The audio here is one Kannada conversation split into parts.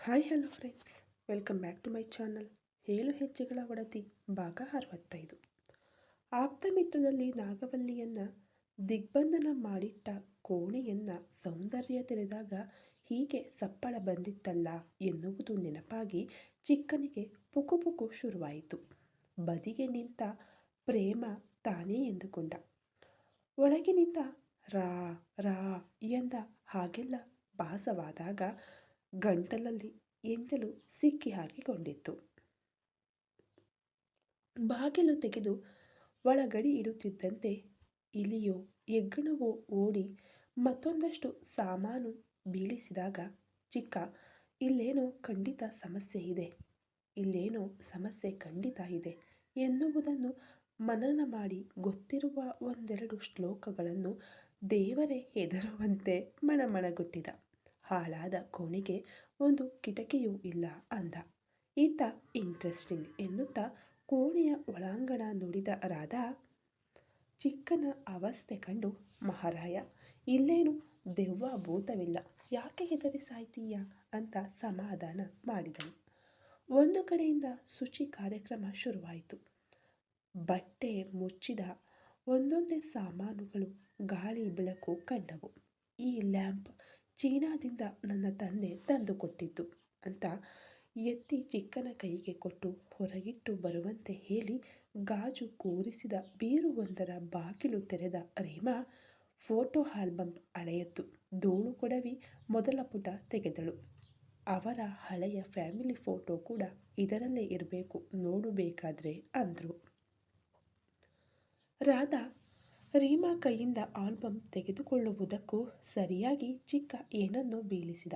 Hi hello friends, welcome back to my channel. ಏಳು ಹೆಜ್ಜೆಗಳ ಒಡತಿ, ಭಾಗ ಅರವತ್ತೈದು. ಆಪ್ತ ಮಿತ್ರದಲ್ಲಿ ನಾಗವಲ್ಲಿಯನ್ನು ದಿಗ್ಬಂಧನ ಮಾಡಿಟ್ಟ ಕೋಣೆಯನ್ನು ಸೌಂದರ್ಯ ತೆರೆದಾಗ ಹೀಗೆ ಸಪ್ಪಳ ಬಂದಿತ್ತಲ್ಲ ಎನ್ನುವುದು ನೆನಪಾಗಿ ಚಿಕ್ಕನಿಗೆ ಪುಕು ಪುಕು ಶುರುವಾಯಿತು. ಬದಿಗೆ ನಿಂತ ಪ್ರೇಮ ತಾನೇ ಎಂದುಕೊಂಡ. ಒಳಗಿನಿಂದ ರಾ ರಾ ಎಂದ ಹಾಗೆಲ್ಲ ಭಾಸವಾದಾಗ ಗಂಟಲಲ್ಲಿ ಎಂಜಲು ಸಿಕ್ಕಿ ಹಾಕಿಕೊಂಡಿತ್ತು. ಬಾಗಿಲು ತೆಗೆದು ಒಳಗಡಿ ಇಡುತ್ತಿದ್ದಂತೆ ಇಲಿಯೋ ಹೆಗ್ಗಣವೋ ಓಡಿ ಮತ್ತೊಂದಷ್ಟು ಸಾಮಾನು ಬೀಳಿಸಿದಾಗ, ಚಿಕ್ಕ, ಇಲ್ಲೇನೋ ಖಂಡಿತ ಸಮಸ್ಯೆ ಇದೆ, ಇಲ್ಲೇನೋ ಸಮಸ್ಯೆ ಖಂಡಿತ ಇದೆ ಎನ್ನುವುದನ್ನು ಮನನ ಮಾಡಿ ಗೊತ್ತಿರುವ ಒಂದೆರಡು ಶ್ಲೋಕಗಳನ್ನು ದೇವರೇ ಹೆದರುವಂತೆ ಮಣಮಣಗುಟ್ಟಿದ ಹಾಳಾದ ಕೋಣೆಗೆ ಒಂದು ಕಿಟಕಿಯೂ ಇಲ್ಲ ಅಂದ. ಈತ ಇಂಟ್ರೆಸ್ಟಿಂಗ್ ಎನ್ನುತ್ತಾ ಕೋಣೆಯ ಒಳಾಂಗಣ ನೋಡಿದ ರಾಧಾ, ಚಿಕ್ಕನ ಅವಸ್ಥೆ ಕಂಡು ಮಹಾರಾಯ, ಇಲ್ಲೇನು ದೆವ್ವ ಭೂತವಿಲ್ಲ, ಯಾಕೆ ಹೆದರಿ ಸಾಯ್ತೀಯ? ಅಂತ ಸಮಾಧಾನ ಮಾಡಿದನು ಒಂದು ಕಡೆಯಿಂದ ಶುಚಿ ಕಾರ್ಯಕ್ರಮ ಶುರುವಾಯಿತು. ಬಟ್ಟೆ ಮುಚ್ಚಿದ ಒಂದೊಂದೇ ಸಾಮಾನುಗಳು ಗಾಳಿ ಬೆಳಕು ಕಂಡವು. ಈ ಲ್ಯಾಂಪ್ ಚೀನಾದಿಂದ ನನ್ನ ತಂದೆ ತಂದುಕೊಟ್ಟಿದ್ದು ಅಂತ ಎತ್ತಿ ಚಿಕ್ಕನ ಕೈಗೆ ಕೊಟ್ಟು ಹೊರಗಿಟ್ಟು ಬರುವಂತೆ ಹೇಳಿ ಗಾಜು ಕೂರಿಸಿದ ಬೀರುವೊಂದರ ಬಾಗಿಲು ತೆರೆದ ರೇಮಾ ಫೋಟೋ ಆಲ್ಬಮ್ ಹಳೆಯದ್ದು ಧೂಳು ಕೊಡವಿ ಮೊದಲ ಪುಟ ತೆಗೆದಳು. ಅವರ ಹಳೆಯ ಫ್ಯಾಮಿಲಿ ಫೋಟೋ ಕೂಡ ಇದರಲ್ಲೇ ಇರಬೇಕು ನೋಡಬೇಕಾದ್ರೆ ಅಂದರು. ರಾಧಾ ರೀಮಾ ಕೈಯಿಂದ ಆಲ್ಬಮ್ ತೆಗೆದುಕೊಳ್ಳುವುದಕ್ಕೂ ಸರಿಯಾಗಿ ಚಿಕ್ಕ ಏನನ್ನೋ ಬೀಳಿಸಿದ.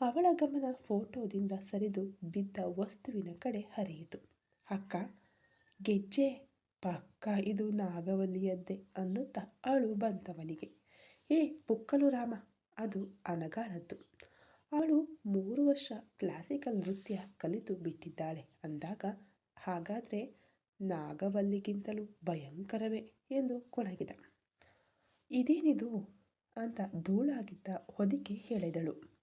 ಅವಳ ಗಮನ ಫೋಟೋದಿಂದ ಸರಿದು ಬಿದ್ದ ವಸ್ತುವಿನ ಕಡೆ ಹರಿಯಿತು. ಅಕ್ಕ, ಗೆಜ್ಜೆ, ಪಕ್ಕ ಇದು ನಾಗವಲ್ಲಿಯದ್ದೇ ಅನ್ನುತ್ತಾ ಅಳು ಬಂತವನಿಗೆ ಏ, ಪುಕ್ಕಲು ರಾಮ, ಅದು ಅನಗಾಳದ್ದು. ಅವಳು ಮೂರು ವರ್ಷ ಕ್ಲಾಸಿಕಲ್ ನೃತ್ಯ ಕಲಿತು ಬಿಟ್ಟಿದ್ದಾಳೆ ಅಂದಾಗ, ಹಾಗಾದರೆ ನಾಗವಲ್ಲಿಗಿಂತಲೂ ಭಯಂಕರವೇ. ಎಂದು ಕೊಳಗಿದ. ಇದೇನಿದು? ಅಂತ ಧೂಳಾಗಿದ್ದ ಹೊದಿಕೆ ಹೇಳಿದಳು.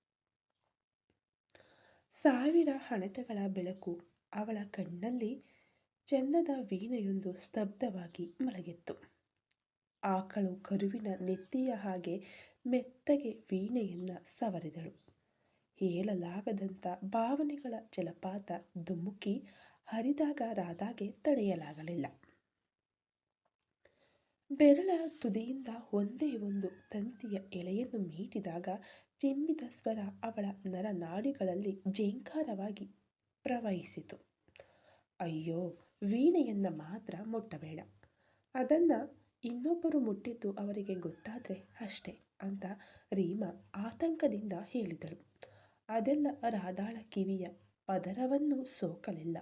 ಸಾವಿರ ಹಣತೆಗಳ ಬೆಳಕು ಅವಳ ಕಣ್ಣಲ್ಲಿ ಚಂದದ ವೀಣೆಯೊಂದು ಸ್ತಬ್ಧವಾಗಿ ಮಲಗಿತ್ತು. ಆಕಳು ಕರುವಿನ ನೆತ್ತಿಯ ಹಾಗೆ ಮೆತ್ತಗೆ ವೀಣೆಯನ್ನ ಸವರಿದಳು. ಹೇಳಲಾಗದಂಥ ಭಾವನೆಗಳ ಜಲಪಾತ ಧುಮುಕಿ ಹರಿದಾಗ ರಾಧಾಗೆ ತಡೆಯಲಾಗಲಿಲ್ಲ. ಬೆರಳ ತುದಿಯಿಂದ ಒಂದೇ ಒಂದು ತಂತಿಯ ಎಳೆಯನ್ನು ಮೀಟಿದಾಗ ಚಿಮ್ಮಿದ ಸ್ವರ ಅವಳ ನರನಾಡಿಗಳಲ್ಲಿ ಜೇಂಕಾರವಾಗಿ ಪ್ರವಹಿಸಿತು. ಅಯ್ಯೋ, ವೀಣೆಯನ್ನು ಮಾತ್ರ ಮುಟ್ಟಬೇಡ. ಅದನ್ನು ಇನ್ನೊಬ್ಬರು ಮುಟ್ಟಿದ್ದು ಅವರಿಗೆ ಗೊತ್ತಾದರೆ ಅಷ್ಟೇ ಅಂತ ರೀಮಾ ಆತಂಕದಿಂದ ಹೇಳಿದಳು. ಅದೆಲ್ಲ ರಾಧಾಳ ಕಿವಿಯ ಪದರವನ್ನು ಸೋಕಲಿಲ್ಲ.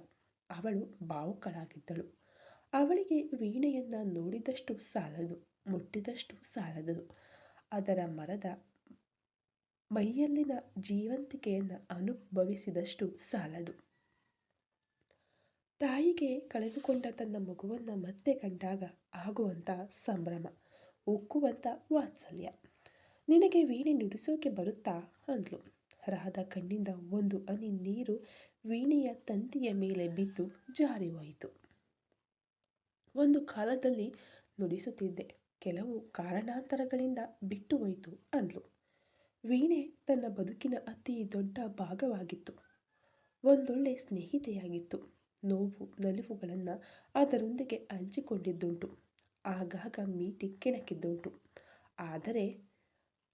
ಅವಳು ಭಾವುಕಳಾಗಿದ್ದಳು ಅವಳಿಗೆ ವೀಣೆಯನ್ನು ನೋಡಿದಷ್ಟು ಸಾಲದು, ಮುಟ್ಟಿದಷ್ಟು ಸಾಲದು. ಅದರ ಮರದ ಮೈಯಲ್ಲಿನ ಜೀವಂತಿಕೆಯನ್ನು ಅನುಭವಿಸಿದಷ್ಟು ಸಾಲದು. ತಾಯಿಗೆ ಕಳೆದುಕೊಂಡ ತನ್ನ ಮಗುವನ್ನು ಮತ್ತೆ ಕಂಡಾಗ ಆಗುವಂಥ ಸಂಭ್ರಮ ಉಕ್ಕುವಂಥ ವಾತ್ಸಲ್ಯ. ನಿನಗೆ ವೀಣೆ ನುಡಿಸೋಕೆ ಬರುತ್ತಾ? ಅಂದ್ಲು. ರಾಧ ಕಣ್ಣಿಂದ ಒಂದು ಅನಿ ನೀರು ವೀಣೆಯ ತಂತಿಯ ಮೇಲೆ ಬಿದ್ದು ಜಾರಿ ಹೋಯಿತು ಒಂದು ಕಾಲದಲ್ಲಿ ನುಡಿಸುತ್ತಿದ್ದೆ. ಕೆಲವು ಕಾರಣಾಂತರಗಳಿಂದ ಬಿಟ್ಟು ಹೋಯಿತು ಅಂದ್ಲು. ವೀಣೆ ತನ್ನ ಬದುಕಿನ ಅತಿ ದೊಡ್ಡ ಭಾಗವಾಗಿತ್ತು. ಒಂದೊಳ್ಳೆ ಸ್ನೇಹಿತೆಯಾಗಿತ್ತು. ನೋವು, ನಲಿವುಗಳನ್ನು ಅದರೊಂದಿಗೆ ಹಂಚಿಕೊಂಡಿದ್ದುಂಟು. ಆಗಾಗ ಮೀಟಿ ಕೆಣಕಿದ್ದುಂಟು. ಆದರೆ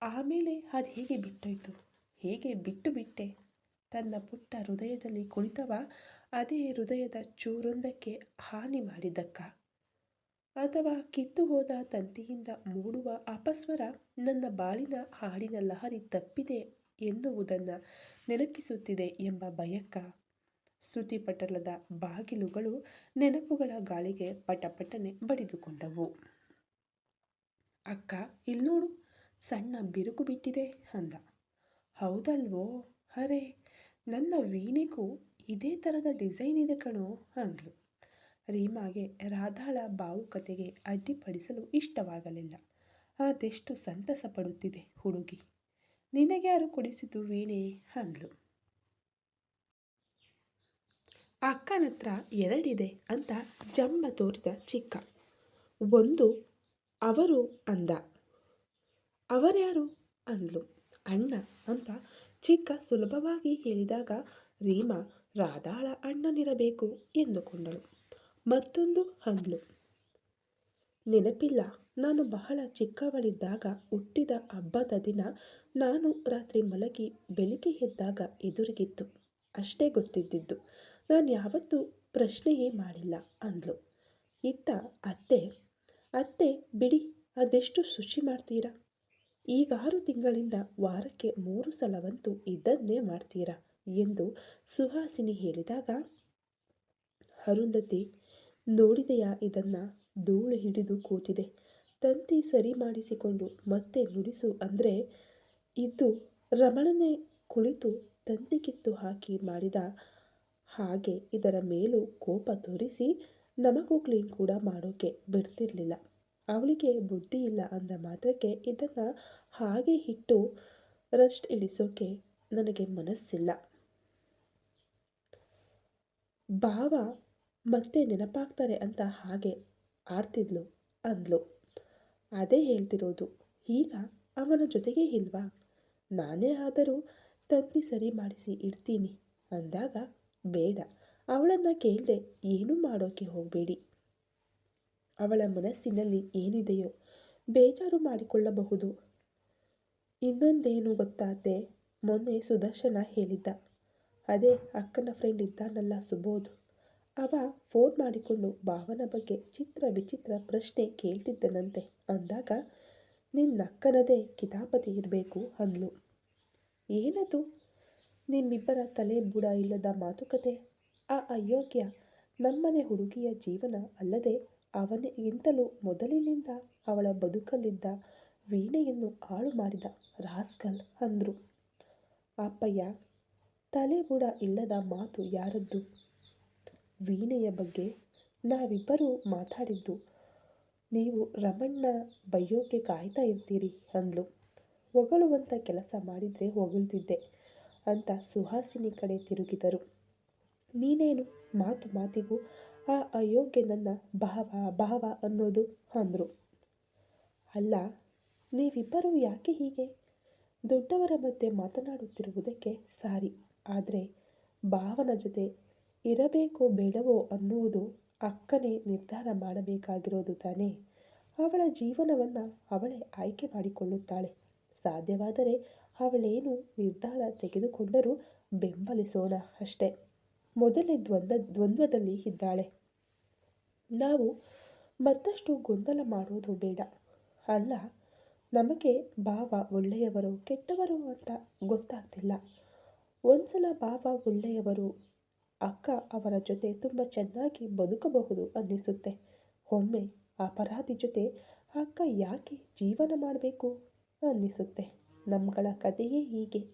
ಆಮೇಲೆ ಅದು ಹೇಗೆ ಬಿಟ್ಟೋಯ್ತು? ಹೇಗೆ ಬಿಟ್ಟು ಬಿಟ್ಟೆ? ತನ್ನ ಪುಟ್ಟ ಹೃದಯದಲ್ಲಿ ಕುಳಿತವ ಅದೇ ಹೃದಯದ ಚೂರೊಂದಕ್ಕೆ ಹಾನಿ ಮಾಡಿದ್ದಕ್ಕ? ಅಥವಾ ಕಿತ್ತು ಹೋದ ತಂತಿಯಿಂದ ಮೂಡುವ ಅಪಸ್ವರ ನನ್ನ ಬಾಳಿನ ಹಾಡಿನ ಲಹರಿ ತಪ್ಪಿದೆ ಎನ್ನುವುದನ್ನು ನೆನಪಿಸುತ್ತಿದೆ ಎಂಬ ಭಯಕ್ಕ ಸ್ತುತಿಪಟಲದ ಬಾಗಿಲುಗಳು ನೆನಪುಗಳ ಗಾಳಿಗೆ ಪಟಪಟನೆ ಬಡಿದುಕೊಂಡವು. ಅಕ್ಕ ಇಲ್ನೋಡು ಸಣ್ಣ ಬಿರುಕು ಬಿಟ್ಟಿದೆ ಅಂದ. ಹೌದಲ್ವೋ, ಅರೆ, ನನ್ನ ವೀಣೆಗೂ ಇದೇ ಥರದ ಡಿಸೈನ್ ಇದೆ ಕಣೋ ಅಂದ್ಲು. ರೀಮಾಗೆ ರಾಧಾಳ ಭಾವುಕತೆಗೆ ಅಡ್ಡಿಪಡಿಸಲು ಇಷ್ಟವಾಗಲಿಲ್ಲ. ಅದೆಷ್ಟು ಸಂತಸ ಪಡುತ್ತಿದೆ ಹುಡುಗಿ. ನಿನಗ್ಯಾರು ಕೊಡಿಸಿದ್ದು ವೀಣೆ? ಅಂದ್ಲು. ಅಕ್ಕನ ಹತ್ರ ಎರಡಿದೆ ಅಂತ ಜಂಬ ತೋರಿದ ಚಿಕ್ಕ. ಒಂದು ಅವರು ಅಂದ. ಅವರ್ಯಾರು? ಅಂದ್ಲು. ಅಣ್ಣ ಅಂತ ಚಿಕ್ಕ ಸುಲಭವಾಗಿ ಹೇಳಿದಾಗ ರೀಮಾ ರಾಧಾಳ ಅಣ್ಣನಿರಬೇಕು ಎಂದುಕೊಂಡಳು. ಮತ್ತೊಂದು ಹಗ್ಲು. ನೆನಪಿಲ್ಲ, ನಾನು ಬಹಳ ಚಿಕ್ಕವಳಿದ್ದಾಗ ಹುಟ್ಟಿದ ಹಬ್ಬದ ದಿನ ನಾನು ರಾತ್ರಿ ಮಲಗಿ ಬೆಳಿಗ್ಗೆ ಎದ್ದಾಗ ಎದುರಿಗಿತ್ತು. ಅಷ್ಟೇ ಗೊತ್ತಿದ್ದಿದ್ದು. ನಾನು ಯಾವತ್ತೂ ಪ್ರಶ್ನೆಯೇ ಮಾಡಿಲ್ಲ, ಅಂದ್ಲು. ಇತ್ತ ಅತ್ತೆ ಅತ್ತೆ, ಬಿಡಿ, ಅದೆಷ್ಟು ಶುಚಿ ಮಾಡ್ತೀರಾ? ಈಗಾರು ತಿಂಗಳಿಂದ ವಾರಕ್ಕೆ ಮೂರು ಸಲವಂತೂ ಇದನ್ನೇ ಮಾಡ್ತೀರಾ? ಎಂದು ಸುಹಾಸಿನಿ ಹೇಳಿದಾಗ, ಅರುಂಧತಿ ನೋಡಿದೆಯಾ ಇದನ್ನ? ಧೂಳು ಹಿಡಿದು ಕೂತಿದೆ. ತಂತಿ ಸರಿ ಮಾಡಿಸಿಕೊಂಡು ಮತ್ತೆ ನುಡಿಸು ಅಂದರೆ ಇದು ರಮಣನೆ ಕುಳಿತು ತಂತಿ ಕಿತ್ತು ಹಾಕಿ ಮಾಡಿದ ಹಾಗೆ ಇದರ ಮೇಲೂ ಕೋಪ ತೋರಿಸಿ ನಮಗೂ ಕ್ಲೀನ್ ಕೂಡ ಮಾಡೋಕೆ ಬಿಡ್ತಿರ್ಲಿಲ್ಲ. ಅವಳಿಗೆ ಬುದ್ಧಿ ಇಲ್ಲ ಅಂದ ಮಾತ್ರಕ್ಕೆ ಇದನ್ನು ಹಾಗೆ ಇಟ್ಟು ರಸ್ಟ್ ಇಳಿಸೋಕೆ ನನಗೆ ಮನಸ್ಸಿಲ್ಲ. ಭಾವ ಮತ್ತೆ ನೆನಪಾಗ್ತಾರೆ ಅಂತ ಹಾಗೆ ಆಡ್ತಿದ್ಲು ಅಂದ್ಲು. ಅದೇ ಹೇಳ್ತಿರೋದು, ಈಗ ಅವನ ಜೊತೆಗೆ ಇಲ್ವಾ? ನಾನೇ ಆದರೂ ತಂತಿ ಸರಿ ಮಾಡಿಸಿ ಇಡ್ತೀನಿ. ಅಂದಾಗ, ಬೇಡ, ಅವಳನ್ನು ಕೇಳದೆ ಏನೂ ಮಾಡೋಕ್ಕೆ ಹೋಗಬೇಡಿ. ಅವಳ ಮನಸ್ಸಿನಲ್ಲಿ ಏನಿದೆಯೋ ಬೇಜಾರು ಮಾಡಿಕೊಳ್ಳಬಹುದು. ಇನ್ನೊಂದೇನು ಗೊತ್ತಾದೆ ಮೊನ್ನೆ ಸುದರ್ಶನ ಹೇಳಿದ್ದ. ಅದೇ ಅಕ್ಕನ ಫ್ರೆಂಡ್ ಇದ್ದಾನಲ್ಲ ಸುಬೋಧ್. ಅವ ಫೋನ್ ಮಾಡಿಕೊಂಡು ಭಾವನ ಬಗ್ಗೆ ಚಿತ್ರ ವಿಚಿತ್ರ ಪ್ರಶ್ನೆ ಕೇಳ್ತಿದ್ದನಂತೆ. ಅಂದಾಗ ನಿನ್ನಕ್ಕನದೇ ಕಿತಾಪತಿ ಇರಬೇಕು, ಅಂದ್ಲು. ಏನದು? ನಿಮ್ಮಿಬ್ಬರ ತಲೆ ಬುಡ ಇಲ್ಲದ ಮಾತುಕತೆ. ಆ ಅಯೋಗ್ಯ ನಮ್ಮನೆ ಹುಡುಗಿಯ ಜೀವನ ಅಲ್ಲದೆ ಅವನಿಗಿಂತಲೂ ಮೊದಲಿನಿಂದ ಅವಳ ಬದುಕಲ್ಲಿದ್ದ ವೀಣೆಯನ್ನು ಹಾಳು ಮಾಡಿದ ರಾಸ್ಕಲ್, ಅಂದರು. ಅಪ್ಪಯ್ಯ, ತಲೆ ಬುಡ ಇಲ್ಲದ ಮಾತು ಯಾರದ್ದು? ವೀಣೆಯ ಬಗ್ಗೆ ನಾವಿಬ್ಬರೂ ಮಾತಾಡಿದ್ದು. ನೀವು ರಮಣ್ಣ ಬೈಯೋಕೆ ಕಾಯ್ತಾ ಇರ್ತೀರಿ ಅಂದ್ಲು. ಹೊಗಳುವಂಥ ಕೆಲಸ ಮಾಡಿದರೆ ಹೊಗಳ್ತಿದ್ದೆ ಅಂತ ಸುಹಾಸಿನಿ ಕಡೆ ತಿರುಗಿದರು. ನೀನೇನು ಮಾತು ಮಾತಿಗೂ ಆ ಅಯೋಗ್ಯ ನನ್ನ ಭಾವ ಭಾವ ಅನ್ನೋದು ಅಂದರು. ಅಲ್ಲ, ನೀವಿಬ್ಬರೂ ಯಾಕೆ ಹೀಗೆ? ದೊಡ್ಡವರ ಮಧ್ಯೆ ಮಾತನಾಡುತ್ತಿರುವುದಕ್ಕೆ ಸಾರಿ. ಆದರೆ ಭಾವನ ಜೊತೆ ಇರಬೇಕೋ ಬೇಡವೋ ಅನ್ನುವುದು ಅಕ್ಕನೇ ನಿರ್ಧಾರ ಮಾಡಬೇಕಾಗಿರೋದು ತಾನೇ. ಅವಳ ಜೀವನವನ್ನು ಅವಳೇ ಆಯ್ಕೆ ಮಾಡಿಕೊಳ್ಳುತ್ತಾಳೆ. ಸಾಧ್ಯವಾದರೆ ಅವಳೇನು ನಿರ್ಧಾರ ತೆಗೆದುಕೊಂಡರೂ ಬೆಂಬಲಿಸೋಣ ಅಷ್ಟೇ. ಮೊದಲೇ ದ್ವಂದ್ವ, ದ್ವಂದ್ವದಲ್ಲಿ ಇದ್ದಾಳೆ. ನಾವು ಮತ್ತಷ್ಟು ಗೊಂದಲ ಮಾಡೋದು ಬೇಡ. ಅಲ್ಲ, ನಮಗೆ ಭಾವ ಒಳ್ಳೆಯವರು ಕೆಟ್ಟವರು ಅಂತ ಗೊತ್ತಾಗ್ತಿಲ್ಲ. ಒಂದ್ಸಲ ಭಾವ ಒಳ್ಳೆಯವರು ಅಕ್ಕ ಅವರ ಜೊತೆ ತುಂಬ ಚೆನ್ನಾಗಿ ಬದುಕಬಹುದು ಅನ್ನಿಸುತ್ತೆ. ಒಮ್ಮೆ ಅಪರಾಧಿ ಜೊತೆ, ಅಕ್ಕ ಯಾಕೆ ಜೀವನ ಮಾಡಬೇಕು? ಅನ್ನಿಸುತ್ತೆ. ನಮ್ಗಳ ಕಥೆಯೇ ಹೀಗೆ.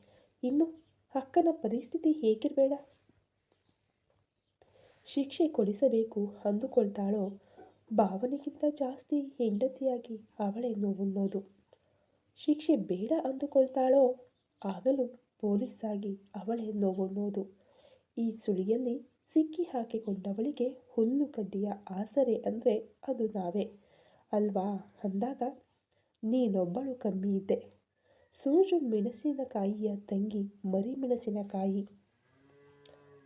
ಇನ್ನು ಅಕ್ಕನ ಪರಿಸ್ಥಿತಿ ಹೇಗಿರಬೇಡ? ಶಿಕ್ಷೆ ಕೊಡಿಸಬೇಕು ಅಂದುಕೊಳ್ತಾಳೋ? ಭಾವನೆಗಿಂತ ಜಾಸ್ತಿ ಹೆಂಡತಿಯಾಗಿ ಅವಳೇ ನೋವುಣ್ಣೋದು. ಶಿಕ್ಷೆ ಬೇಡ ಅಂದುಕೊಳ್ತಾಳೋ? ಆಗಲೂ ಪೊಲೀಸಾಗಿ ಅವಳೇ ನೋವುಣ್ಣೋದು. ಈ ಸುಳಿಯಲ್ಲಿ ಸಿಕ್ಕಿ ಹಾಕಿಕೊಂಡವಳಿಗೆ ಹುಲ್ಲು ಕಡ್ಡಿಯ ಆಸರೆ ಅಂದರೆ ಅದು ನಾವೇ. ಅಲ್ವಾ? ಅಂದಾಗ, ನೀನೊಬ್ಬಳು ಕಮ್ಮಿ ಇದ್ದೆ. ಸೂಜು ಮೆಣಸಿನಕಾಯಿಯ ತಂಗಿ ಮರಿ ಮೆಣಸಿನಕಾಯಿ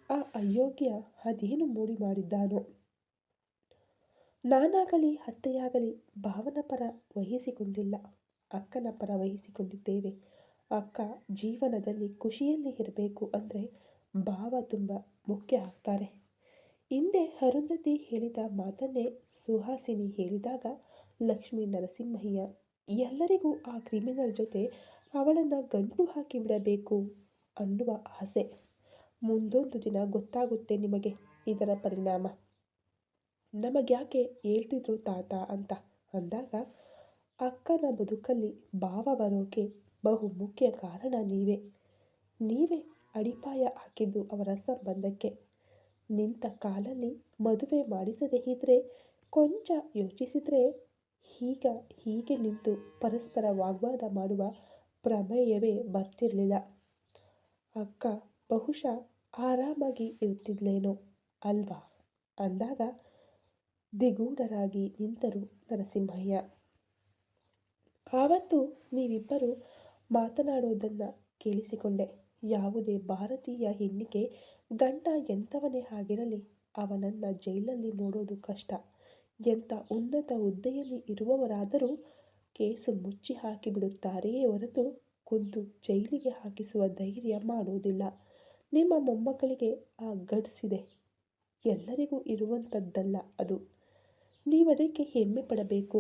ಆ ಅಯೋಗ್ಯ ಅದೇನು ಮೂಡಿ ಮಾಡಿದ್ದಾನೋ? ನಾನಾಗಲಿ, ಅತ್ತೆಯಾಗಲಿ ಭಾವನ ಪರ ವಹಿಸಿಕೊಂಡಿಲ್ಲ. ಅಕ್ಕನ ಪರ ವಹಿಸಿಕೊಂಡಿದ್ದೇವೆ. ಅಕ್ಕ ಜೀವನದಲ್ಲಿ ಖುಷಿಯಲ್ಲಿ ಇರಬೇಕು ಅಂದರೆ ಭಾವ ತುಂಬ ಮುಖ್ಯ ಆಗ್ತಾರೆ. ಹಿಂದೆ ಅರುಂಧತಿ ಹೇಳಿದ ಮಾತನ್ನೇ ಸುಹಾಸಿನಿ ಹೇಳಿದಾಗ ಲಕ್ಷ್ಮೀ ನರಸಿಂಹಯ್ಯ, ಎಲ್ಲರಿಗೂ ಆ ಕ್ರಿಮಿನಲ್ ಜೊತೆ ಅವಳನ್ನು ಗಂಟು ಹಾಕಿ ಬಿಡಬೇಕು ಅನ್ನುವ ಆಸೆ. ಮುಂದೊಂದು ದಿನ ಗೊತ್ತಾಗುತ್ತೆ ನಿಮಗೆ ಇದರ ಪರಿಣಾಮ. ನಮಗ್ಯಾಕೆ ಹೇಳ್ತಿದ್ರು ತಾತ ಅಂತ ಅಂದಾಗ, ಅಕ್ಕನ ಬದುಕಲ್ಲಿ ಭಾವ ಬರೋಕೆ ಬಹು ಮುಖ್ಯ ಕಾರಣ ನೀವೇ. ನೀವೇ ಅಡಿಪಾಯ ಹಾಕಿದ್ದು ಅವರ ಸಂಬಂಧಕ್ಕೆ. ನಿಂತ ಕಾಲಲ್ಲಿ ಮದುವೆ ಮಾಡಿಸದೇ ಇದ್ದರೆ ಕೊಂಚ ಯೋಚಿಸಿದರೆ ಈಗ ಹೀಗೆ ನಿಂತು ಪರಸ್ಪರ ವಾಗ್ವಾದ ಮಾಡುವ ಪ್ರಮೇಯವೇ ಬರ್ತಿರಲಿಲ್ಲ. ಅಕ್ಕ, ಬಹುಶಃ ಆರಾಮಾಗಿ ಇರ್ತಿದ್ಲೇನೋ ಅಲ್ವಾ? ಅಂದಾಗ ದಿಗೂಢರಾಗಿ ನಿಂತರು ನರಸಿಂಹಯ್ಯ. ಆವತ್ತು ನೀವಿಬ್ಬರು ಮಾತನಾಡೋದನ್ನು ಕೇಳಿಸಿಕೊಂಡೆ. ಯಾವುದೇ ಭಾರತೀಯ ಹೆಣ್ಣಿಗೆ ಗಂಡ ಎಂಥವನೇ ಆಗಿರಲಿ, ಅವನನ್ನು ಜೈಲಲ್ಲಿ ನೋಡೋದು ಕಷ್ಟ. ಎಂಥ ಉನ್ನತ ಹುದ್ದೆಯಲ್ಲಿ ಇರುವವರಾದರೂ ಕೇಸು ಮುಚ್ಚಿ ಹಾಕಿಬಿಡುತ್ತಾರೆಯೇ ಹೊರತು ಖುದ್ದು ಜೈಲಿಗೆ ಹಾಕಿಸುವ ಧೈರ್ಯ ಮಾಡುವುದಿಲ್ಲ ನಿಮ್ಮ ಮೊಮ್ಮಕ್ಕಳಿಗೆ ಆ ಗಡ್ಸ್ ಇದೆ ಎಲ್ಲರಿಗೂ ಇರುವಂಥದ್ದಲ್ಲ ಅದು. ನೀವದಕ್ಕೆ ಹೆಮ್ಮೆ ಪಡಬೇಕು.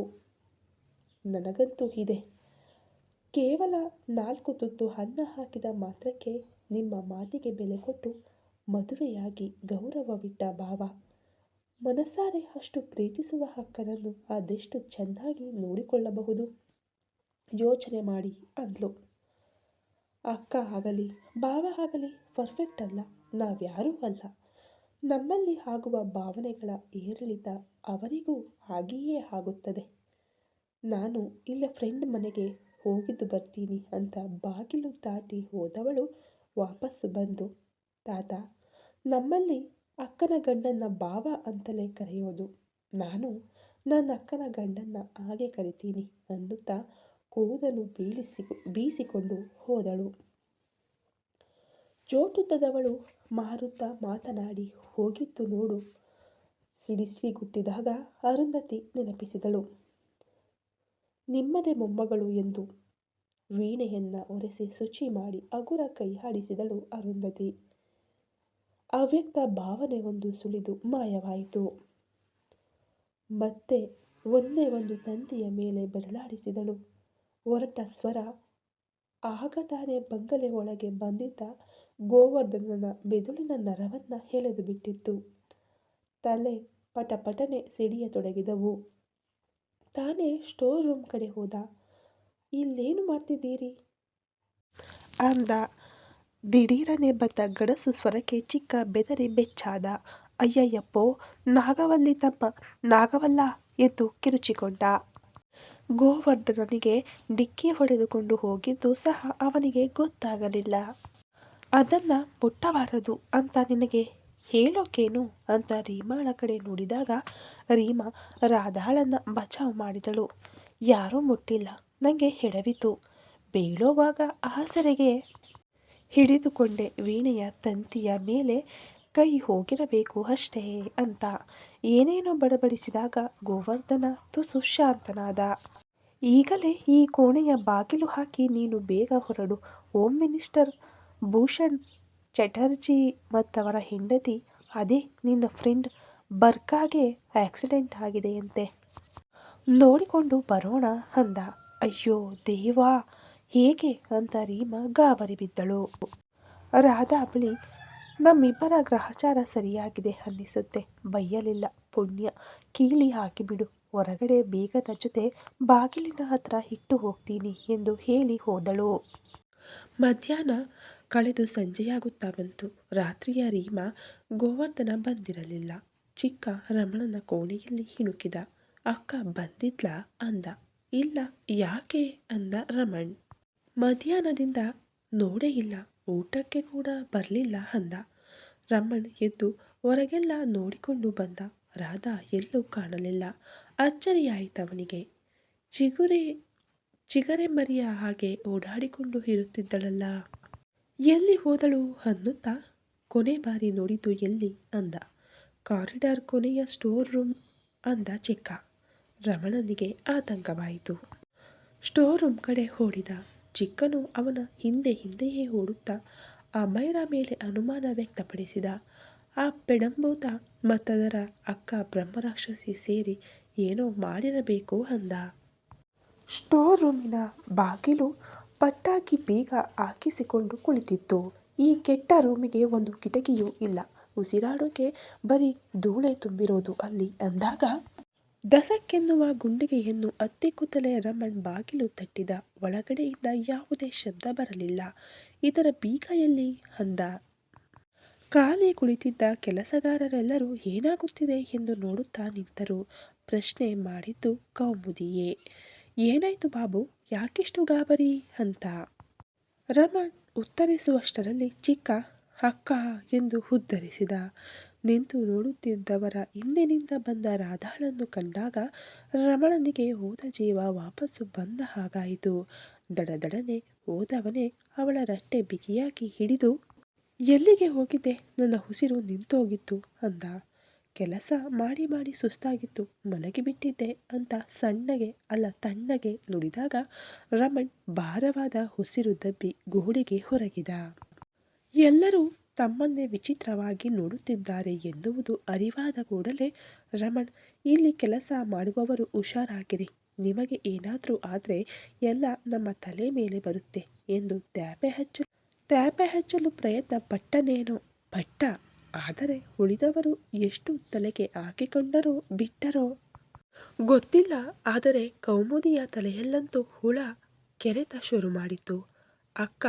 ನನಗಂತೂ ಇದೆ. ಕೇವಲ ನಾಲ್ಕು ತುತ್ತು ಅನ್ನ ಹಾಕಿದ ಮಾತ್ರಕ್ಕೆ ನಿಮ್ಮ ಮಾತಿಗೆ ಬೆಲೆ ಕೊಟ್ಟು ಮದುವೆಯಾಗಿ ಗೌರವವಿಟ್ಟ ಭಾವ. ಮನಸಾರೆ ಅಷ್ಟು ಪ್ರೀತಿಸುವ ಹಕ್ಕನನ್ನು ಅದೆಷ್ಟು ಚೆನ್ನಾಗಿ ನೋಡಿಕೊಳ್ಳಬಹುದು? ಯೋಚನೆ ಮಾಡಿ ಅಂದ್ಲು. ಅಕ್ಕ ಆಗಲಿ, ಭಾವ ಆಗಲಿ ಪರ್ಫೆಕ್ಟ್ ಅಲ್ಲ, ನಾವ್ಯಾರೂ ಅಲ್ಲ. ನಮ್ಮಲ್ಲಿ ಆಗುವ ಭಾವನೆಗಳ ಏರಿಳಿತ ಅವರಿಗೂ ಹಾಗೆಯೇ ಆಗುತ್ತದೆ. ನಾನು ಇಲ್ಲ ಫ್ರೆಂಡ್ ಮನೆಗೆ ಹೋಗಿದ್ದು ಬರ್ತೀನಿ ಅಂತ ಬಾಗಿಲು ದಾಟಿ ಹೋದವಳು ವಾಪಸ್ಸು ಬಂದು, ತಾತ, ನಮ್ಮಲ್ಲಿ ಅಕ್ಕನ ಗಂಡನ್ನ ಬಾವ ಅಂತಲೇ ಕರೆಯೋದು. ನಾನು ನನ್ನ ಅಕ್ಕನ ಗಂಡನ್ನ ಹಾಗೆ ಕರಿತೀನಿ ಅನ್ನುತ್ತಾ ಕೂದಲು ಬೀಳಿಸಿ, ಬೀಸಿಕೊಂಡು ಹೋದಳು. ಜೋಟುದ್ದದವಳು ಮಾರುತ್ತಾ ಮಾತನಾಡಿ ಹೋಗಿತ್ತು ನೋಡು ಸಿಡಿಸಿಗುಟ್ಟಿದಾಗ ಅರುಂಧತಿ ನೆನಪಿಸಿದಳು. ನಿಮ್ಮದೇ ಮೊಮ್ಮಗಳು ಎಂದು ವೀಣೆಯನ್ನ ಒರೆಸಿ ಶುಚಿ ಮಾಡಿ ಅಗುರ ಕೈ ಹಾಡಿಸಿದಳು ಅರುಂಧತಿ. ಅವ್ಯಕ್ತ ಭಾವನೆ ಒಂದು ಸುಳಿದು ಮಾಯವಾಯಿತು. ಮತ್ತೆ ಒಂದೇ ಒಂದು ತಂತಿಯ ಮೇಲೆ ಬೆರಳಾಡಿಸಿದಳು. ಹೊರಟ ಸ್ವರ, ಆಗ ತಾನೇ ಬಂಗಲೆ ಒಳಗೆ ಬಂದಿದ್ದ ಗೋವರ್ಧನನ ಮೆದುಳಿನ ನರವನ್ನ ಎಳೆದು ಬಿಟ್ಟಿತ್ತು. ತಲೆ ಪಟಪಟನೆ ಸಿಡಿಯತೊಡಗಿದವು ತಾನೇ ಸ್ಟೋರ್ ರೂಮ್ ಕಡೆ ಹೋದ. ಇಲ್ಲೇನು ಮಾಡ್ತಿದ್ದೀರಿ? ಅಂದ. ದಿಢೀರನೆ ಬಂದ ಗಡಸು ಸ್ವರಕ್ಕೆ ಚಿಕ್ಕ ಬೆದರಿ ಬೆಚ್ಚಾದ. ಅಯ್ಯಯ್ಯಪ್ಪೋ, ನಾಗವಲ್ಲಿ ತಮ್ಮ ನಾಗವಲ್ಲ ಎಂದು ಕಿರುಚಿಕೊಂಡ. ಗೋವರ್ಧನನಿಗೆ ಡಿಕ್ಕಿ ಹೊಡೆದುಕೊಂಡು ಹೋಗಿದ್ದು ಸಹ ಅವನಿಗೆ ಗೊತ್ತಾಗಲಿಲ್ಲ. ಅದನ್ನು ಮುಟ್ಟಬಾರದು ಅಂತ ನಿನಗೆ ಹೇಳೋಕೇನು? ಅಂತ ರೀಮಾಳ ಕಡೆ ನೋಡಿದಾಗ ರೀಮಾ ರಾಧಾಳನ್ನ ಬಚಾವ್ ಮಾಡಿದಳು. ಯಾರೂ ಮುಟ್ಟಿಲ್ಲ. ನನಗೆ ಹೆಡವಿತು. ಬೀಳೋವಾಗ ಆಸರೆಗೆ ಹಿಡಿದುಕೊಂಡೆ ವೀಣೆಯ ತಂತಿಯ ಮೇಲೆ ಕೈ ಹೋಗಿರಬೇಕು ಅಷ್ಟೇ ಅಂತ. ಏನೇನೋ ಬಡಬಡಿಸಿದಾಗ ಗೋವರ್ಧನ ತುಸು ಶಾಂತನಾದ. ಈಗಲೇ ಈ ಕೋಣೆಯ ಬಾಗಿಲು ಹಾಕಿ ನೀನು ಬೇಗ ಹೊರಡು. ಹೋಮ್ ಮಿನಿಸ್ಟರ್ ಭೂಷಣ್ ಚಟರ್ಜಿ ಮತ್ತವರ ಹೆಂಡತಿ, ಅದೇ ನಿನ್ನ ಫ್ರೆಂಡ್ ಬರ್ಕಾಗೆ ಆಕ್ಸಿಡೆಂಟ್ ಆಗಿದೆಯಂತೆ ನೋಡಿಕೊಂಡು ಬರೋಣ ಅಂದ. ಅಯ್ಯೋ ದೇವಾ ಹೇಗೆ ಅಂತ ರೀಮಾ ಗಾಬರಿ ಬಿದ್ದಳು. ರಾಧಾ ಬಳಿ ನಮ್ಮಿಬ್ಬರ ಗ್ರಹಚಾರ ಸರಿಯಾಗಿದೆ ಅನ್ನಿಸುತ್ತೆ. ಬೈಯಲಿಲ್ಲ. ಪುಣ್ಯ. ಕೀಲಿ ಹಾಕಿಬಿಡು. ಹೊರಗಡೆ ಬೇಗದ ಜೊತೆ ಬಾಗಿಲಿನ ಹತ್ರ ಇಟ್ಟು ಹೋಗ್ತೀನಿ ಎಂದು ಹೇಳಿ ಹೋದಳು. ಮಧ್ಯಾಹ್ನ ಕಳೆದು ಸಂಜೆಯಾಗುತ್ತಾ ಬಂತು ರಾತ್ರಿಯ ರೀಮಾ ಗೋವರ್ಧನ ಬಂದಿರಲಿಲ್ಲ. ಚಿಕ್ಕ ರಮಣನ ಕೋಣೆಯಲ್ಲಿ ಹಿಣುಕಿದ. ಅಕ್ಕ ಬಂದಿದ್ಲಾ? ಅಂದ. ಇಲ್ಲ, ಯಾಕೆ? ಅಂದ ರಮಣ್. ಮಧ್ಯಾಹ್ನದಿಂದ ನೋಡೇ ಇಲ್ಲ, ಊಟಕ್ಕೆ ಕೂಡ ಬರಲಿಲ್ಲ, ಅಂದ. ರಮಣ್ ಎದ್ದು ಹೊರಗೆಲ್ಲ ನೋಡಿಕೊಂಡು ಬಂದ. ರಾಧಾ ಎಲ್ಲೂ ಕಾಣಲಿಲ್ಲ. ಅಚ್ಚರಿಯಾಯಿತವನಿಗೆ ಚಿಗುರೆ, ಚಿಗರೆ ಮರಿಯ ಹಾಗೆ ಓಡಾಡಿಕೊಂಡು ಇರುತ್ತಿದ್ದಳಲ್ಲ. ಎಲ್ಲಿ ಹೋದಳು ಅನ್ನುತ್ತಾ ಕೊನೆ ಬಾರಿ ನೋಡಿದ್ದು ಎಲ್ಲಿ ಅಂದ. ಕಾರಿಡಾರ್ ಕೊನೆಯ ಸ್ಟೋರ್ ರೂಮ್ ಅಂದ ಚಿಕ್ಕ. ರಮಣನಿಗೆ ಆತಂಕವಾಯಿತು. ಸ್ಟೋರ್ ರೂಮ್ ಕಡೆ ಓಡಿದ ಚಿಕ್ಕನು ಅವನ ಹಿಂದೆ ಹಿಂದೆಯೇ ಓಡುತ್ತಾ ಆ ಮೈರ ಮೇಲೆ ಅನುಮಾನ ವ್ಯಕ್ತಪಡಿಸಿದ. ಆ ಪೆಡಂಬೂತ ಮತ್ತದರ ಅಕ್ಕ ಬ್ರಹ್ಮರಾಕ್ಷಸಿ ಸೇರಿ ಏನೋ ಮಾಡಿರಬೇಕು ಅಂದ. ಸ್ಟೋರ್ ರೂಮಿನ ಬಾಗಿಲು ಪಟ್ಟಾಗಿ ಬೀಗ ಹಾಕಿಸಿಕೊಂಡು ಕುಳಿತಿತ್ತು. ಈ ಕೆಟ್ಟ ರೂಮಿಗೆ ಒಂದು ಕಿಟಕಿಯೂ ಇಲ್ಲ. ಉಸಿರಾಡೋಕೆ ಬರೀ ಧೂಳೆ ತುಂಬಿರೋದು ಅಲ್ಲಿ ಅಂದಾಗ ದಸಕ್ಕೆನ್ನುವ ಗುಂಡಿಗೆಯನ್ನು ಅತ್ತಿ ಕೂತಲೇ ರಮಣ್ ಬಾಗಿಲು ತಟ್ಟಿದ. ಒಳಗಡೆಯಿಂದ ಯಾವುದೇ ಶಬ್ದ ಬರಲಿಲ್ಲ. ಇದರ ಬೀಗ ಎಲ್ಲಿ? ಅಂದ. ಖಾಲಿ ಕುಳಿತಿದ್ದ ಕೆಲಸಗಾರರೆಲ್ಲರೂ ಏನಾಗುತ್ತಿದೆ ಎಂದು ನೋಡುತ್ತಾ ನಿಂತರು. ಪ್ರಶ್ನೆ ಮಾಡಿದ್ದು ಕೌಮುದಿಯೇ. ಏನಾಯ್ತು ಬಾಬು? ಯಾಕಿಷ್ಟು ಗಾಬರಿ ಅಂತ? ರಮಣ್ ಉತ್ತರಿಸುವಷ್ಟರಲ್ಲಿ ಚಿಕ್ಕ ಅಕ್ಕ ಎಂದು ಉದ್ಧರಿಸಿದ ನಿಂತು ನೋಡುತ್ತಿದ್ದವರ ಹಿಂದಿನಿಂದ ಬಂದ ರಾಧಾಳನ್ನು ಕಂಡಾಗ ರಮಣನಿಗೆ ಹೋದ ಜೀವ ವಾಪಸ್ಸು ಬಂದ ಹಾಗಾಯಿತು. ದಡದಡನೆ ಹೋದವನೇ ಅವಳ ರಟ್ಟೆ ಬಿಗಿಯಾಗಿ ಹಿಡಿದು, ಎಲ್ಲಿಗೆ ಹೋಗಿದ್ದೆ? ನನ್ನ ಉಸಿರು ನಿಂತೋಗಿತ್ತು ಅಂದ. ಕೆಲಸ ಮಾಡಿ ಮಾಡಿ ಸುಸ್ತಾಗಿತ್ತು. ಮಲಗಿಬಿಟ್ಟಿದ್ದೆ ಅಂತ ಸಣ್ಣಗೆ ಅಲ್ಲ ತಣ್ಣಗೆ ನುಡಿದಾಗ ರಮಣ್ ಭಾರವಾದ ಉಸಿರು ದಬ್ಬಿ ಗೋಡೆಗೆ ಹೊರಗಿದ. ಎಲ್ಲರೂ ತಮ್ಮನ್ನೇ ವಿಚಿತ್ರವಾಗಿ ನೋಡುತ್ತಿದ್ದಾರೆ ಎನ್ನುವುದು ಅರಿವಾದ ಕೂಡಲೇ ರಮಣ್, ಇಲ್ಲಿ ಕೆಲಸ ಮಾಡುವವರು ಹುಷಾರಾಗಿರಿ. ನಿಮಗೆ ಏನಾದರೂ ಆದರೆ ಎಲ್ಲ ನಮ್ಮ ತಲೆ ಮೇಲೆ ಬರುತ್ತೆ ಎಂದು ತ್ಯಾಪೆ ಹಚ್ಚಲು ತ್ಯಾಪೆ ಹಚ್ಚಲು ಪ್ರಯತ್ನ ಪಟ್ಟನೇನೋ, ಪಟ್ಟ ಆದರೆ ಉಳಿದವರು ಎಷ್ಟು ತಲೆಗೆ ಹಾಕಿಕೊಂಡರೋ ಬಿಟ್ಟರೋ? ಗೊತ್ತಿಲ್ಲ. ಆದರೆ ಕೌಮುದಿಯ ತಲೆಯಲ್ಲಂತೂ ಹುಳ ಕೆರೆತ ಶುರು ಮಾಡಿತು ಅಕ್ಕ,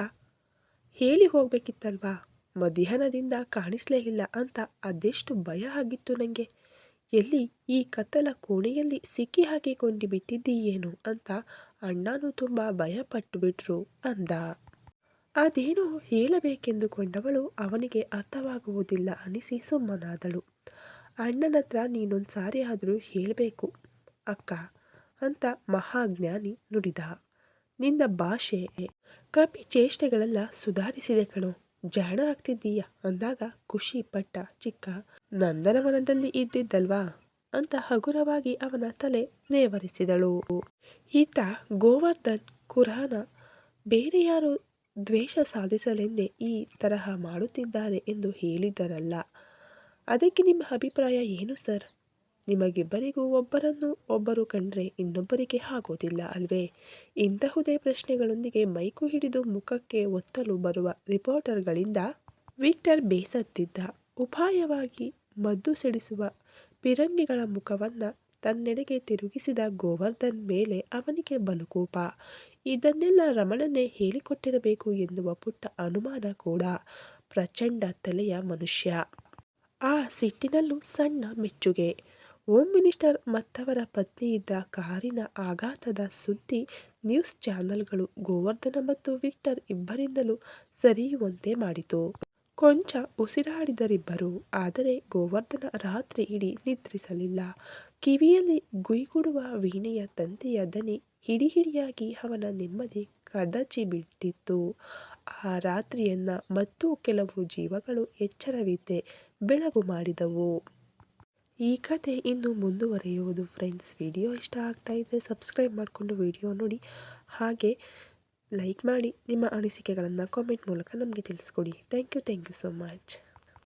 ಹೇಳಿ ಹೋಗ್ಬೇಕಿತ್ತಲ್ವಾ? ಮಧ್ಯಾಹ್ನದಿಂದ ಕಾಣಿಸ್ಲೇ ಇಲ್ಲ ಅಂತ ಅದೆಷ್ಟು ಭಯ ಆಗಿತ್ತು ನನಗೆ ಎಲ್ಲಿ ಈ ಕತ್ತಲ ಕೋಣೆಯಲ್ಲಿ ಸಿಕ್ಕಿ ಹಾಕಿಕೊಂಡು ಬಿಟ್ಟಿದ್ದೀಯೇನು ಅಂತ ಅಣ್ಣನೂ ತುಂಬ ಭಯಪಟ್ಟು ಬಿಟ್ರು ಅಂದ. ಅದೇನೋ ಹೇಳಬೇಕೆಂದುಕೊಂಡವಳು ಅವನಿಗೆ ಅರ್ಥವಾಗುವುದಿಲ್ಲ ಅನಿಸಿ ಸುಮ್ಮನಾದಳು. ಅಣ್ಣನ ಹತ್ರ ನೀನೊಂದು ಸಾರಿ ಆದರೂ ಹೇಳಬೇಕು. ಅಕ್ಕ, ಅಂತ ಮಹಾಜ್ಞಾನಿ ನುಡಿದ. ನಿನ್ನ ಭಾಷೆ ಕಪಿ ಚೇಷ್ಟೆಗಳೆಲ್ಲ ಸುಧಾರಿಸಿದೆ ಕಣೋ. ಜಾಣ ಆಗ್ತಿದ್ದೀಯ? ಅಂದಾಗ ಖುಷಿ ಪಟ್ಟ ಚಿಕ್ಕ, ನಂದನವನದಲ್ಲಿ ಇದ್ದಿದ್ದಲ್ವಾ? ಅಂತ ಹಗುರವಾಗಿ ಅವನ ತಲೆ ನೇವರಿಸಿದಳು. ಈತ ಗೋವರ್ಧನ್ ಕುರಾನ ಬೇರೆ ಯಾರು ದ್ವೇಷ ಸಾಧಿಸಲೆಂದೇ ಈ ತರಹ ಮಾಡುತ್ತಿದ್ದಾರೆ ಎಂದು ಹೇಳಿದರಲ್ಲ. ಅದಕ್ಕೆ ನಿಮ್ಮ ಅಭಿಪ್ರಾಯ ಏನು, ಸರ್? ನಿಮಗಿಬ್ಬರಿಗೂ ಒಬ್ಬರನ್ನು ಒಬ್ಬರು ಕಂಡ್ರೆ ಇನ್ನೊಬ್ಬರಿಗೆ ಆಗೋದಿಲ್ಲ ಅಲ್ವೇ? ಇಂತಹುದೇ ಪ್ರಶ್ನೆಗಳೊಂದಿಗೆ ಮೈಕು ಹಿಡಿದು ಮುಖಕ್ಕೆ ಒತ್ತಲು ಬರುವ ರಿಪೋರ್ಟರ್ಗಳಿಂದ ವಿಕ್ಟರ್ ಬೇಸತ್ತಿದ್ದ. ಉಪಾಯವಾಗಿ ಮದ್ದು ಸಿಡಿಸುವ ಪಿರಂಗಿಗಳ ಮುಖವನ್ನ ತನ್ನೆಡೆಗೆ ತಿರುಗಿಸಿದ ಗೋವರ್ಧನ್ ಮೇಲೆ ಅವನಿಗೆ ಬಲುಕೋಪ ಇದನ್ನೆಲ್ಲ ರಮಣನೇ ಹೇಳಿಕೊಟ್ಟಿರಬೇಕು ಎನ್ನುವ ಪುಟ್ಟ ಅನುಮಾನ ಕೂಡ ಪ್ರಚಂಡ ತಲೆಯ ಮನುಷ್ಯ. ಆ ಸಿಟ್ಟಿನಲ್ಲೂ ಸಣ್ಣ ಮೆಚ್ಚುಗೆ. ಹೋಮ್ ಮಿನಿಸ್ಟರ್ ಮತ್ತವರ ಪತ್ನಿಯಿದ್ದ ಕಾರಿನ ಆಘಾತದ ಸುದ್ದಿ ನ್ಯೂಸ್ ಚಾನೆಲ್ಗಳು ಗೋವರ್ಧನ ಮತ್ತು ವಿಕ್ಟರ್ ಇಬ್ಬರಿಂದಲೂ ಸರಿಯುವಂತೆ ಮಾಡಿತು. ಕೊಂಚ ಉಸಿರಾಡಿದರಿಬ್ಬರು, ಆದರೆ ಗೋವರ್ಧನ ರಾತ್ರಿ ಇಡೀ ನಿದ್ರಿಸಲಿಲ್ಲ. ಕಿವಿಯಲ್ಲಿ ಗುಯ್ಗುಡುವ ವೀಣೆಯ ತಂತಿಯ ದನಿ ಹಿಡಿ ಹಿಡಿಯಾಗಿ ಅವನ ನೆಮ್ಮದಿ ಕದಚಿ ಬಿಟ್ಟಿತ್ತು ಆ ರಾತ್ರಿಯನ್ನ ಮತ್ತು ಕೆಲವು ಜೀವಗಳು ಎಚ್ಚರವಿದ್ದೆ ಬೆಳಗು ಮಾಡಿದವು. ಈ ಕತೆ ಇನ್ನು ಮುಂದುವರೆಯುವುದು ಫ್ರೆಂಡ್ಸ್ ವಿಡಿಯೋ ಇಷ್ಟ ಆಗ್ತಾ ಇದ್ದರೆ ಸಬ್ಸ್ಕ್ರೈಬ್ ಮಾಡಿಕೊಂಡು ವಿಡಿಯೋ ನೋಡಿ. ಹಾಗೆ ಲೈಕ್ ಮಾಡಿ ನಿಮ್ಮ ಅನಿಸಿಕೆಗಳನ್ನು ಕಾಮೆಂಟ್ ಮೂಲಕ ನಮಗೆ ತಿಳಿಸ್ಕೊಡಿ. Thank you thank you so much